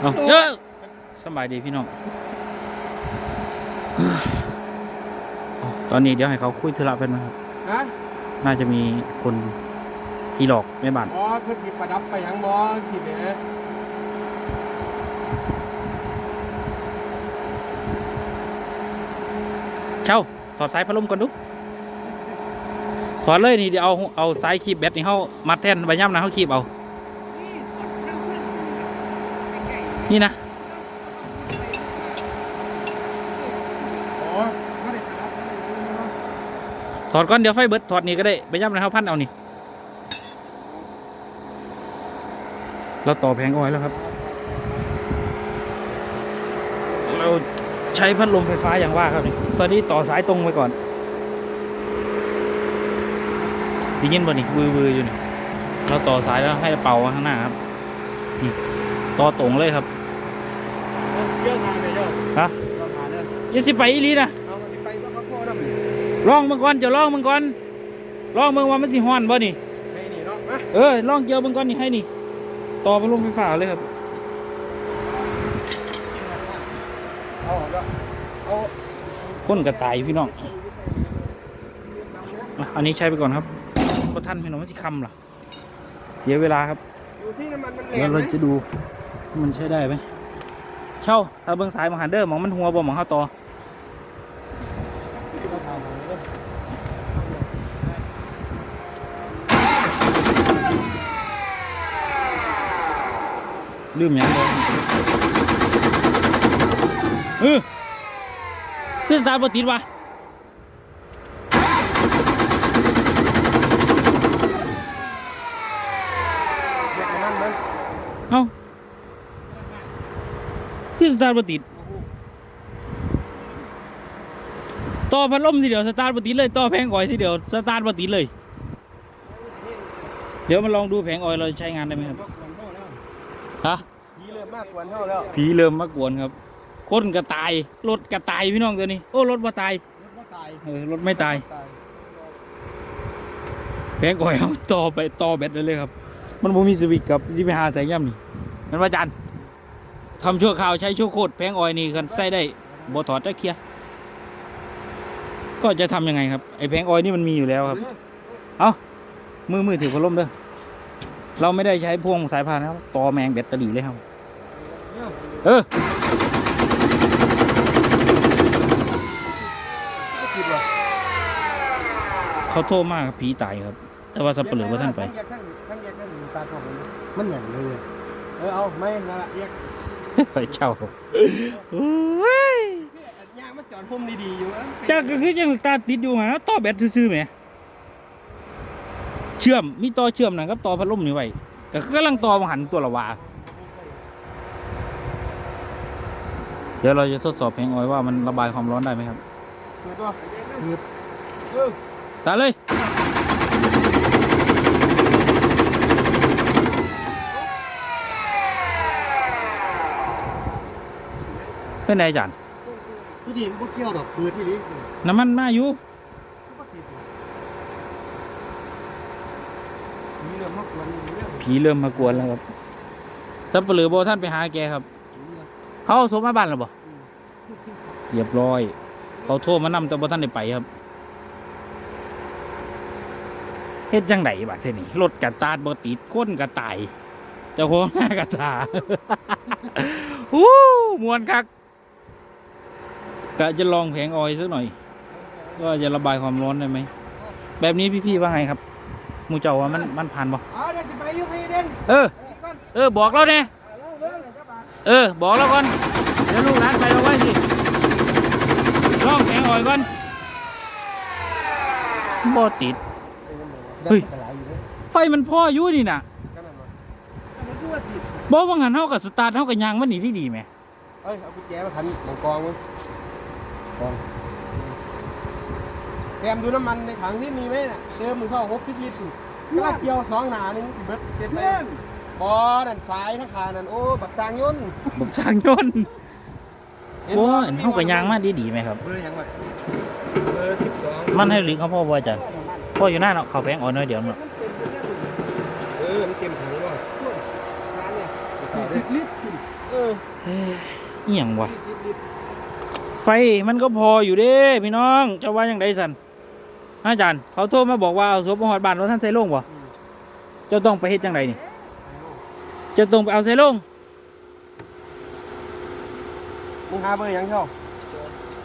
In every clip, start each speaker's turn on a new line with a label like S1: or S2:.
S1: เอาเยอะสบายดีพี่น้องเอาตอนนี้เดี๋ยวให้เขาคุยธุระเป็นนะครับ
S2: ฮะ
S1: น่าจะมีคนอีหลอกแม่บ้าน
S2: อ๋อคือสิประดับไปหยังบ่สิเด้อ
S1: เช่าถอดสายพัดลมก่อนดู ถอดเลยนี่เดี๋ยวเอาเอาสายคีบแบตนี่เขามัดแทนใบย่ำนะเขาคีบเอา นี่นะถอดก่อนเดี๋ยวไฟเบิดถอดนี่ก็ได้ใบย่ำนะเขาพันเอานี่ เราต่อแผงเอาไว้แล้วครับ เราใช้พัดลมไฟฟ้าอย่างว่าครับนี่ตอนนี้ต่อสายตรงไปก่อนได้ยินบ่นี่วือวืออยู่นี่เราต่อสายแล้วให้เป่าข้างหน้าครับนี่ต่อตรงเลยครับ
S2: เยอะงานเลยเยอะ
S1: ฮะ
S2: เยอะงานเลย
S1: อยังสิไปอีหลีนะ
S2: เอาสิไปก็เขาโทษนำ
S1: ลองมึงก่อนจะลองมึงก่อนลองมึงว่ามันสิฮ้อนบ่นี่
S2: ให้นี่เนาะมา
S1: เออลองเกี่ยวมึงก่อนนี่ให้นี่ ต่อพัดลมไฟฟ้าเลยครับ
S2: เอาเนาะเอา
S1: คนกระต่ายพี่น้องอะอันนี้ใช้ไปก่อนครับก็ท่านพี่น้องมันสิคำล่ะเสียเวลาครับ
S2: ดูที่น้ำมันมันแหล
S1: เดี๋ยว
S2: มไหม
S1: เราจะดูว่ามันใช้ได้ไหมเช่าถ้าเบิ้งสายมาหันเดอร์มองมันหัวบ่มองเข้าต่อ ลืมยังเออคือสตาร์ทบ่ติดวะ
S2: เอ้า
S1: คือสตาร์ทบ่ติดต่อพัดลมทีเดียวสตาร์ทบ่ติดเลยต่อแผงออยทีเดียวสตาร์ทบ่ติดเลย เดี๋ยวมาลองดูแผงออยเราใช้งานได้ไหมครับ ฮะ
S2: ยีเริ่มมากควรเท่าแล้ว
S1: ผีเริ่มมากวนครับคนกระตายรถกระตายพี่น้องตัวนี้ โอ้รถบ่ตาย
S2: รถก็ตาย
S1: เออรถไม่ตาย
S2: ตาย
S1: แผงออยเอาต่อไปต่อแบตได้เลยครับ มันบ่มีสวิตช์กับสิไปหาใส่ย่ำนี่นั่นว่าจันทำชั่วคราวใช้ชั่วโคตรแผงออยนี่กันใส่ได้บ่ถอดจะเคลียร์ก็จะทำยังไงครับไอ้แผงออยนี่มันมีอยู่แล้วครับมือมือถือพัดลมเด้อ เราไม่ได้ใช้พ่วงสายพานนะครับต่อแมงแบตเตอรี่เลยครับ เออ
S2: ก็คิดว่า
S1: เขาโทษมากครับผีตายครับ แต่ว่าสับเปลือว่าท่านไป
S2: ทั้งแยกทั้งทั้งแยกทั้งตาทองมัน
S3: มันอย่างเลย
S2: เออเอาไม่นั่นละแยก
S1: ไปเช่าโอ้ย
S2: ย่างมาจอดพุ่มดีๆอยู่นะ
S1: จักก็คือยังตาติดอยู่หาต่อแบตซื่อๆแหม เชื่อมมีต่อเชื่อมนะครับต่อพัดลมนี่ไว้แต่คือกำลังต่อมาหันตัวละวาเดี๋ยวเราจะทดสอบแผงออยว่ามันระบายความร้อนได้ไหมครับ
S2: เปิดตัวเออ
S1: ตาเลยเป็นไงจัน
S3: ที่ดีมันก็เกี่ยวดอกฟืนที่นี้
S1: น้ำมันมาอยู่
S2: เรื่องมากกว่านี้เรื่อง
S1: ผีเริ่มมากวนแล้วครับสับเปลือโบท่านไปหาแกครับ เขาเอาศพมาบ้านหรือบ่เรียบร้อย เขาโทรมานำแต่บ่ท่านได้ไปครับเฮ็ดจังไดบาดเท่นี่รถกระตาดบ่ติดก้นกระตายเจ้าของหน้ากระตาฮู้มวนคักกะจะลองแผงออยสักหน่อยว่าจะระบายความร้อนได้ไหม แบบนี้พี่ๆว่าไงครับห มูเจ้าว่ามันมันผ่านบ่
S2: อ๋อเดี๋ยวสิไปอยุ่งให้เด่น
S1: เออ
S2: ไปก่อน
S1: เออบอกเราเนี่ย
S2: เอาเรื่องเจ้าบ่าว
S1: เออ บอกเราก่อน เดี๋ยวลูกหลานไปเราไว้สิลองแข็งอ่อยก่อนบ่ติด เฮ้ย
S3: แบตมันก็หลายอยู่เลย
S1: ไฟมันพ่ออยู่นี่น่ะ
S2: กันนั่นวะมันคือว่าติด
S1: บอกว่างั้นเฮากับสตาร์ทเฮากับยางมันหนีที่ดีไหม
S2: เอ้ย เอากุญแจมาพันหมองกองมึง
S3: กอง
S2: แซมดูน้ำมันในถังที่มีไหมน่ะเติมมือเข้าหกสิบลิตร กระเกียวสองหนาหนึงสิเบิดเต็มไปบอดันซ้ายทั้งขานั่นโอ้บักซางยนต์
S1: บักสร้างยนต์
S2: ห็น
S1: โอ้
S2: บ่
S1: ยเฮากับยางมาดีดีไหมครับ
S2: เบอร์ยังวะเบอร์สิบสอง
S1: มันให้ลิงเขาพ่อบ่อาจารย์พ่ออยู่หน้าเนาะเขาแพงอ่อนน้อยเดียวเนาะ
S2: เออมันเต็มถังว่ะร้านเนี่ยสิบลิตรเออ
S1: เฮ้ยอหย่างวะ
S2: สิบลิตร
S1: ไฟมันก็พออยู่เด้พี่น้องเจะว่าอย่างไรสัน อาจารย์ เขาโทรมาบอกว่าเอาศพมาหอดบ้านรถท่านใส่ลงบ่เจ้าต้องไปเฮ็ดจังไรนี่เจ้าต้องไปเอาใส่ลง
S2: มึงหาเบอร์หยังเช่า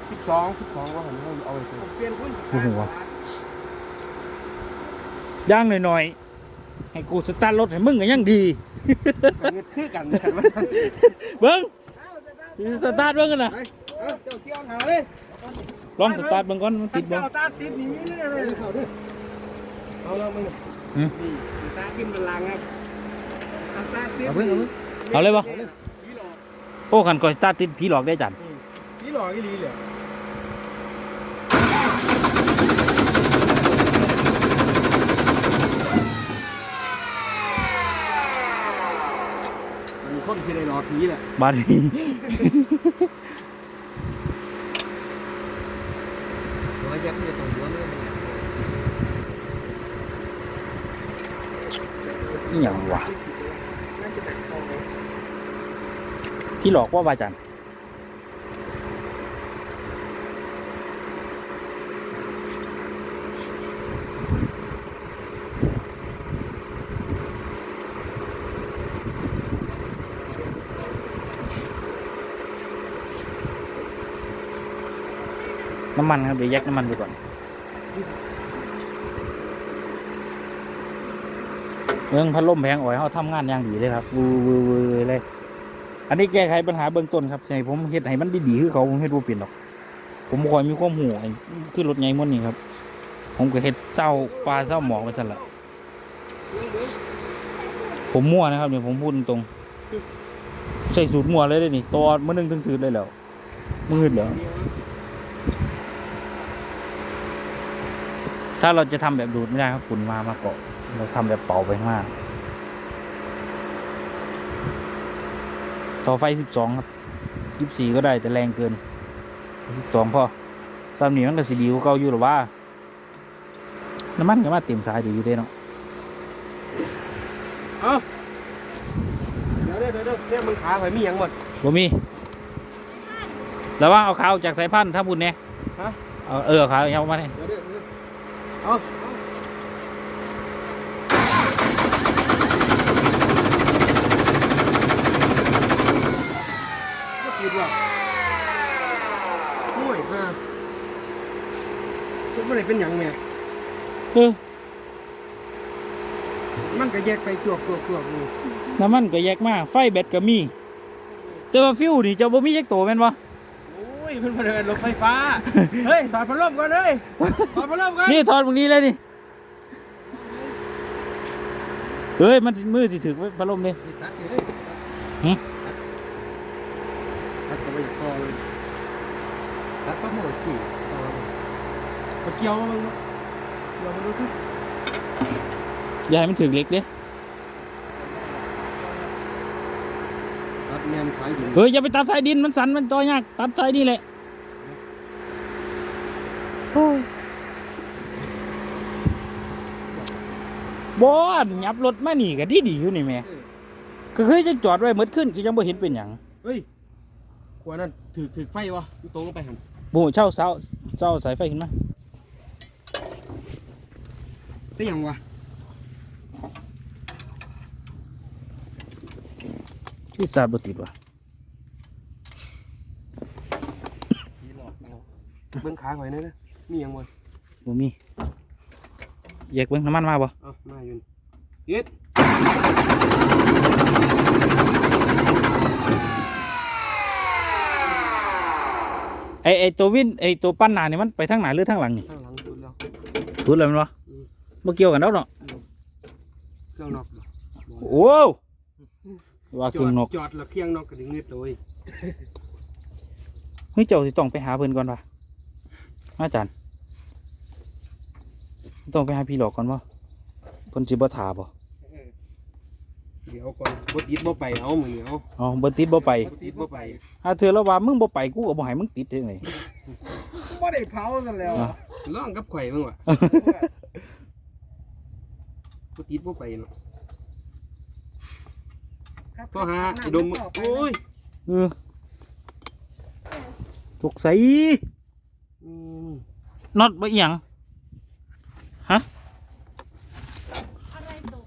S2: สิบสองสิบสองว่าผมเอาไปซื้อเปลี่ยนคุณ
S1: โอ้โหย่างหน่อยๆให้กูสตาร์ทรถให้มึงก็ยังดี
S2: เงินคือกันกันว่าซั่น
S1: เบิ้งสตาร์ทเบิ้งกันนะ
S2: ไปเออเจ้าเที่ยวหาเลย
S1: ลองสตาร์ทเบิ้งก่อนมันติดบ่
S2: เจ้าตาติดนี่นี่เลย
S3: เข้าเด้อ
S2: เอาแล้วมึง
S1: หืม
S2: นี่ตาขึ้นบันลังก์ครับเอาตาติด
S3: เอาเพิ่งเอาเพิ่ง
S1: เอาเลยบ่
S2: ผีหลอก
S1: โอ้ขันก่อนสตาร์ทติดผีหลอกได้จัน
S2: ผีหลอกอีหลีเลยมันคนสิได้หลอกผีแหละ
S1: บาดนี้
S3: ตัวยักษ์มัน จะต้องหัวมันมันหนัก
S1: นี่อย่างวะผีหลอกว่าบาจัน น้ำมันครับเดี๋ยวแยกน้ำมันดูก่อนเรื่องพัดลมแพงอ่อยเขาทำงานอย่างดีเลยครับวือวือวือเลย อันนี้แก้ไขปัญหาเบื้องต้นครับใช่ผมเฮ็ดให้มันดีๆคือเขาผมเฮ็ดบ่เปลี่ยนหรอก ผมคอยมีความหูไอ้คือรถใหญ่หมดนี่ครับ ผมก็เฮ็ดเศร้าปลาเศร้าหมอกไปซั่นละผมมั่วนะครับเนี่ยผมพูดตรงใส่สูตรมั่วเลยเด้อนี่ตัวมื้อนึงถึงถือเลยแล้วมืดแล้ว ถ้าเราจะทำแบบดูดไม่ได้ครับฝุ่นมามาเกาะ เราทำแบบเป่าไปข้างล่างต่อไฟสิบสองครับยี่สี่ก็ได้แต่แรงเกินสิบสองพอสามนี้มันก็สีดีกว่าเก่าอยู่หรอว่าน้ำมันก็มาเต็มสายดีอยู่เด้เนาะ
S2: เอาเดี๋ยวเดี๋ยวเดี๋ยวเนี่ยมึงขาข่อยมีหยังหมด
S1: บ่มีแล้วว่าเอาขาวจากสายพันธุ์ถ้าบุญเนี่ย
S2: ฮะ
S1: เอาเออเอาขาวเอามาเนี่ย
S2: เดี๋ยวเดี๋ยว เดี๋ยวเอาเก็คิดว่าห่วยฮะมันไม่ได้เป็นหยังแม่
S1: เออ
S2: มันก็แยกไปจวบจวบจวบอยู่
S1: น้ำมันก็แยกมาไฟแบตก็มี แต่ว่าฟิวนี่เจะบ่มีจักโตแม่นบ่
S2: ยเพิ่นมาเดินรถไฟฟ้า เฮ้ยถอดพัดลมก่อนเลยถอดพัดลมก่อน
S1: นี่ถอดตรงนี้เลยนี่เฮ้ยมันสิมือสิถึกไว้พัดลมเลย
S3: มีตัดอยู่เลย
S2: ตัดก็ไปคอเลย
S3: ตัดก็หมดกี่เอา
S2: มาเกี่ยวมาบ้างเกี่ยวมาดูสิ
S1: อย่าให้มันถึกเล็กเด้
S3: ตัดแนมสายดิน
S1: เฮ้ยอย่าไปตัดสายดินมันสั่นมันต่อยากตัดสายนี่แหละโอ้ยบอนยับรถมานี่ก็ดีดีๆอยู่นี่แม่ก็เคยจะจอดไว้หมดขึ้นคือยังบ่เห็นเป็นหยัง
S2: เฮ้ยกว่านั้นถือถือไฟวะอยู่ตรงลงไปหัน
S1: บ่เช่าเสาเจ้าสายไฟขึ้นมา
S2: เป็นหยังวะ
S1: ที่สาดบ่ติดว่ะ
S2: ผีหลอกเราเบิ้งขาข่อยนี่นะมีหยังบ่
S1: บ่มีแยกเบิ่งน้ำมันมาบ่
S2: เอ้ามาอยู่นี่ยึด
S1: ไอไอตัววินไอตัวปั้นหน้านี่มันไปทางไหนหรือทางหลังนี่
S2: ข้างหลังสุดแล้ว
S1: ถูกแล้วแมันบ่
S2: อืม
S1: บ่เกี่ยวกันแล้วเนาะ
S2: เครื่องนอก
S1: โอ้ว ว่าเครื่องนก
S2: จอดแล้วเครื่องนอกก็ถึงนิดเลย
S1: เฮ้ยเจ้าสิต้องไปหาเพิ่นก่อนว่ะอาจารย์ ต้องไปหาพี่หลอกก่อนบ่เพิ่นสิบ่ท่าบ่
S2: เดี๋ยวก่อนบ่ติดบ่ไปเอามื้อนี้เอา
S1: อ๋อบ่ติดบ่ไป
S2: บ่ติดบ่ไป
S1: ถ้าเธอแล้วว่ามึงบ่ไปกูก็บ่ให้มึงติดได้ไง
S2: บ่ได้เผาซะแล้วลองกับข่อยมึงวะบ่ติดบ่ไปเนาะ ก็หาไอ้ดมโอ้ย
S1: เออตกใส่
S2: อืม
S1: น็อตบ่เอียง
S4: อะไรตก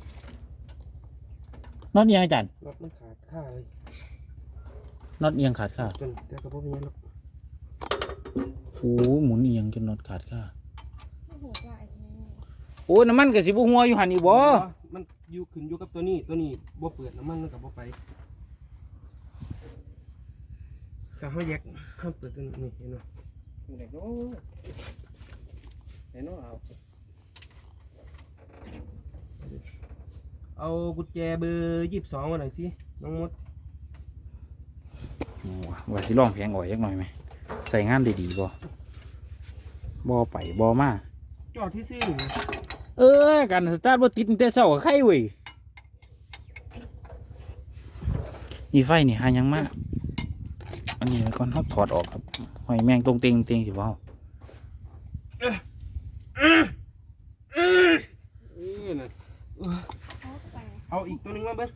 S1: น็อตเอียงอาจารย์
S2: รถมันขาดค่าเลย
S1: น็อตเอียงขาดค่า
S2: จนแต่ก็บ่เป็นหยังหรอก
S1: โอ้หมุนเอียงจนน็อตขาดค่า
S4: โอ้โหว่าไอ้นี่
S1: โอ้น้ำมันก็สิบ่หัวอยู่หันอีกบ่
S2: มันอยู่ขึ้นอยู่กับตัวนี้ตัวนี้บ่เปิดน้ำมันมันก็บ่ไปก็เฮาแยกเฮาเปิดตัวนี้นี่เห็นบ่เห็นบ่เห็นบ่เอาเอากุญแจเบอร์22มาหน่อยสิน้องมด
S1: โอ้ว่าสิลองแพงอ่อยจักหน่อยไหมใส่งานได้ดีบ่บ่ไปบ่มา
S2: จอดที่ซื่อนี่
S1: เออการสตาร์ทบ่ติดตั้งแต่เช้าก็ไข่เว้ยนี่ไฟนี่หายังมาอันนี้ไว้ก่อนเฮาถอดออกครับหอยแมงตรงเต็งเต็งสิบ่เฮา
S2: เออน่ะ
S4: เขาไป
S2: เอาอีกตัวหนึงมาเบิ่ง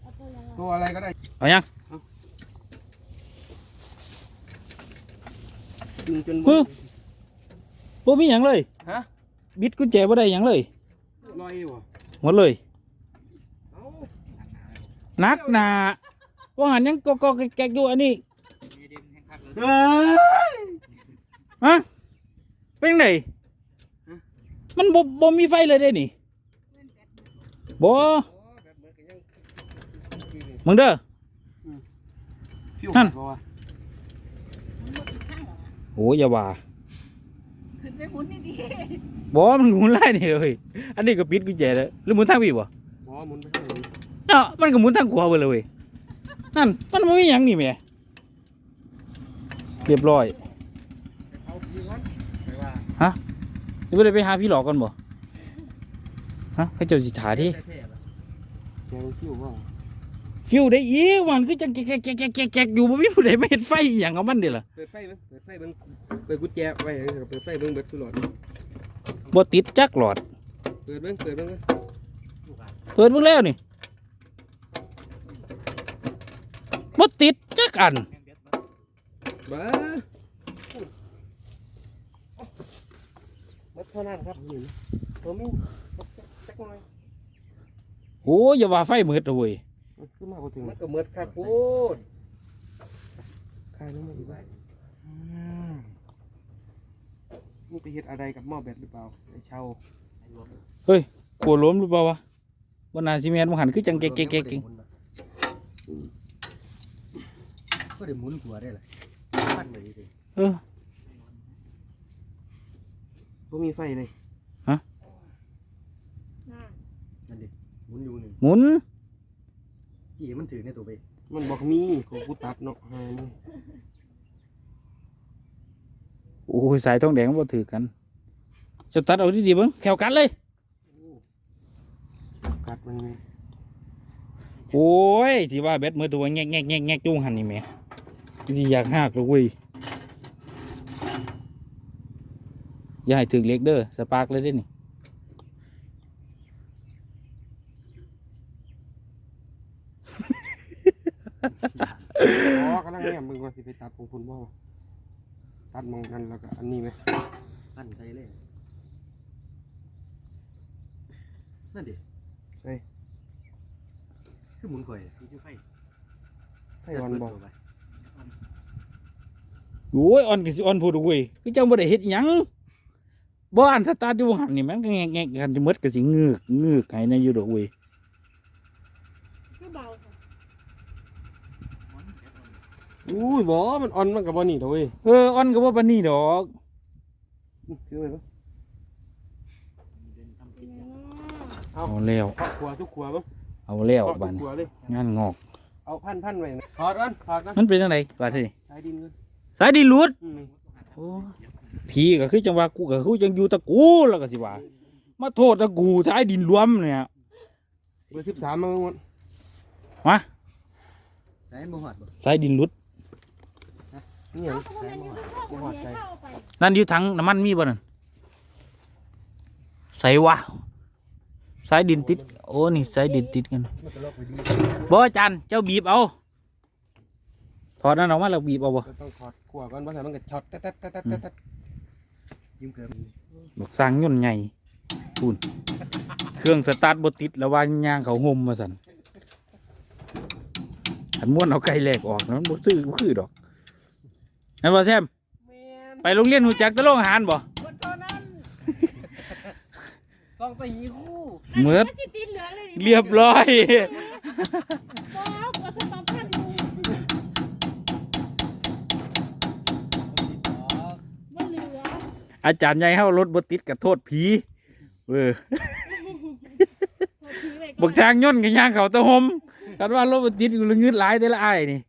S4: เอาตัวยังไง
S2: ตัวอะไรก็ได้
S1: เอายัง
S2: ดึงจน
S1: คือบ่มีหยังเลย
S2: ฮะ
S1: บิดกุญแจบ่ได้หยังเลย
S2: ลอยบ่
S1: หมดเลย
S2: เอ้า
S1: นักหนาว่าหันยังก็ก็แกกๆอยู่อันนี้
S2: เฮ้ย
S1: ฮะเป็นไงมันบ่บ่มีไฟเลยได้นี่บ่มึงเด้อ
S2: ฟิว
S1: นั่น
S2: บ่วะ
S1: โอ้อย่าว่า
S4: ขึ้นไปหมุนนี่ดี
S1: บ่มันหมุนไล่นี่เลยอันนี้ก็ปิดกุญแจแล้วหรือหมุนทางพี่บ่
S2: บ่หมุนไปทางนี้
S1: เนาะมันก็หมุนทางขวาไปเลยเว้ยนั่นมันบ่มีหยังนี่แหม่เรียบร้อย
S2: เอาพี่ก่อนไปว่า
S1: เดี๋ยวบ่ได้ไปหาพี่หลอกกันบ่ฮะเขาเจ้าสิถาที่
S2: แกงฟิวบ่
S1: ฟิวได้อีกมันคือจังแกกๆๆๆๆๆอยู่บ่มีผู้ใดมาเฮ็ดไฟอีหยังกับมันเด้ล่ะ
S2: เปิดไฟเบิ่งเปิดไฟเบิ่งเปิดกุญแจไว้เออเปิดไฟเบิ่งเบิดทุกหลอด
S1: บ่ติดจักหลอด
S2: เปิดเบิ่งเปิดเบิ่งเบิ่ง
S1: เปิดเบิ่งแล้วนี่บ่ติดจักอัน
S2: บ้าเบิดเท่านั้นครับนี่ตัวมีจักหน่อย
S1: โอ้ยอย่าว่าไฟมืดเอาเว้ย
S2: คือมาบ่ถึงมันก็หมดคักโพดคายน้ำมันอีกไว้นี่ไปเฮ็ดอะไรกับหม้อแบตหรือเปล่าไอ้เช่าก
S1: ลัวล้มหรือเปล่าวะบ่น่าสิแม่นบ่หันคือจังแกกๆๆ
S3: ก็ได้หมุนหัวได้เลยปั้นไว้เลย
S1: เออ
S2: บ่มีไฟเลย
S4: น่ะ
S3: นั่นดิหมุนอยู่หนึ่ง
S1: หมุน
S3: กี่มันถือในตัวไป
S2: มันบอกมีของกูตัดเนาะหานี่
S1: โอ้ยสายทองแดงบ่ถือกันเจะตัดเอาดีๆเบิ่งแขวกัดเลย
S2: กัดมันมี
S1: โอ้ยสิว่าแบตมือตัวแงกๆๆๆจุงหันนี่แหม่สิอยากหักเลยเว้ยอย่าให้ถึงเล็กเด้อสปาร์กเลยเด้นี่
S2: อ๋อกำลังเนี่ยมึงว่าสิไปตัดของคุณบ่วะ ตัดมองนั้นแล้วก็อันนี้ไหม
S3: ปั้นใส่เลย นั่นดิ
S2: ใช่
S3: คือหมุนข่อย
S2: ไฟอ่อนบ่
S3: ตัวไป
S1: โอ้ยอ่อนก็สิอ่อนพูดเว้ยคือจังบ่ได้เฮ็ดหยังบ่อันสตาร์ทอยู่หันนี่มันก็แงกๆกันจะหมดก็สิงึกงึกให้ในอยู่ดอกเว้ย
S4: คือเบาค่ะ
S2: อุ้ยบ่มันอ่อนมันกับบ่นี่เด้อเว้ย
S1: เอออ่อนก็บ่ปานนี้ดอก
S2: อื้อคือไงบ่
S4: เป็นยังไง
S1: เอาแล้ว
S2: ครอบครัวทุกครัวบ่
S1: เอาแล้ว
S2: ครอบ
S1: บัด
S2: ทุก
S1: นี้
S2: ครัวเลย
S1: งานงอก
S2: เอาพันพันไว้นะถอดกันถอดกัน
S1: มันเป็นจังไดบาดนี้
S2: ใช้ดินกัน
S1: สายดินหลุด
S2: อืม
S1: โอ้พี่ก็คือจังว่ากูก็คือจังอยู่ตะกูแล้วก็สิว่ามาโทษตะกูสายดินรวมเนี่ย
S2: เบอร์13มาหมด
S3: ใส่บ่หอดบ่
S1: สายดินหลุด
S2: นี่หยัง
S4: เอาเขาเป็นยังไงเข้ากับเมียเข้าไป
S1: นั่นอยู่ถังน้ำมันมีบ่นั่นใส่วะใส่สายดินติด โอ้ นี่สายดินติดกัน
S3: มันก็ลอกไปดี
S1: บ่อาจารย์เจ้าบีบเอา ถอดนั่นออกมาแล้วบีบเอาบ่
S2: เราต้องถอดขัวก่อนเพราะฉะนั้นมันก็ช็อตแต๊ดแต๊ดแต๊ดแต๊ดแต๊ด
S3: ยิ้มเกิน
S1: บอกสร้างยุ่นใหญ่พูนเครื่องสตาร์ทบ่ติดแล้วว่าย่างเขาห่มมาสั่นอันม้วนเอาไก่แหลกออกนั้นบ่ซื้อบ่คือดอก นั่นบ่แซม
S2: แม่น
S1: ไปโรงเรียนหูจักแตะโรงอาหารบ่
S2: คนเท่านั้นซองไปหีคู่
S1: เหมือด
S4: มันสิติดเหลืองเลยนี่
S1: เรียบร้อย
S4: บอกกว่าสมองพันดูมันเหลือ
S1: อาจารย์ใหญ่เฮารถบ่ติดกับโทษผีเออ
S4: เอาทิ้งไว้ก่อน
S1: บักช้างย่นกับย่างเขาตะหมกันว่ารถบ่ติดกูละงึดหลายแต่ละอ้ายนี่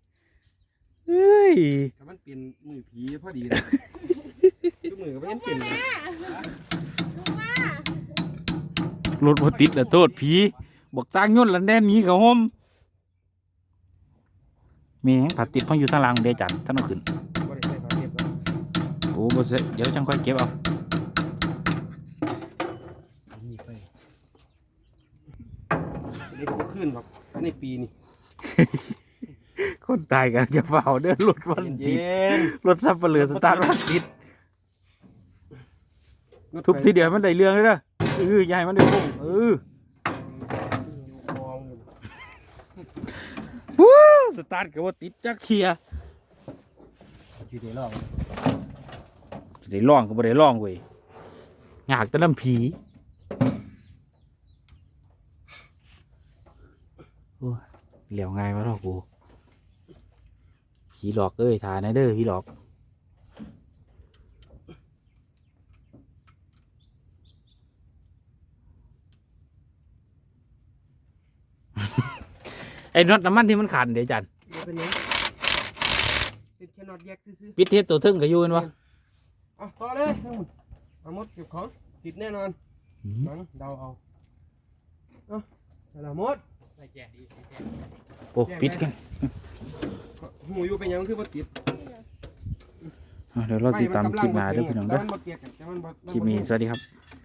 S1: เอ้ย
S2: ถ้ามันเปลี่ยนมือผีพอดีเลยทุกมือก็ไม่ยังเปลี่ยนเลย
S4: ลงมาร
S1: ถบ่ติดน่ะโทษผีบักช้างย่นละแน่นหนีเขาห่มแม่งผัดติดเพังอยู่ทางหลังเด้อาจันท่านเอาขึ้น
S2: บ่ได้ใส่ผ้าเก็บแล้ว
S1: โอ้บ่ใช่เดี๋ยวจังค่อยเก็บเอา
S3: นี่ไป
S2: เด็กก็ขึ้นแบบในปีนี้
S1: คนตายกันอย่าเฝ้าเด้อรถมันติด
S2: เย็น
S1: รถซับเปลือสตาร์ทมันติด
S2: ๆ
S1: ทุบทีเดียวมันได้เรื่องเลยเด้อเอออย่าให้มันได้พุ่งเออ
S2: มองอยู่
S1: วู้สตาร์ทก็บ่ติดจักเทีย
S3: ทีเดียวลอก
S1: สิได้ร้องก็บ่ได้ร้องเว้ยอยากแต่น้ำผีโอ้ยเหลียวง่ายมาหรอกกู ผีหลอกเอ้ยถ่ายในเด้อผีหลอก ไอ้น็อตน้ำมันที่มันขาดเดี๋ยวจัน
S2: เดี๋ยวเป็นยังเป็นแค่นอดแยกซื่อ
S1: ปิดเทปตัวทึ่งก็อยู่แม่นวะ
S2: ๆเอาต่อเลยทั้งหมดเอาหมดเก็บของติดแน่นอนนังเดาเอาเอาเอาละหมด
S3: ใส่แก่ดีใส่แก่
S1: โอ้ปิดกัน
S2: หูอยู่เป็นหยังคือบ่ติด
S1: อะเดี๋ยวเราติดตามคลิปหน้าเด้อพี่น้องเด้อ
S2: แต่มันบ่เกียกแต่มันบ่
S1: คลิปนี้สวัสดีครับ
S2: แ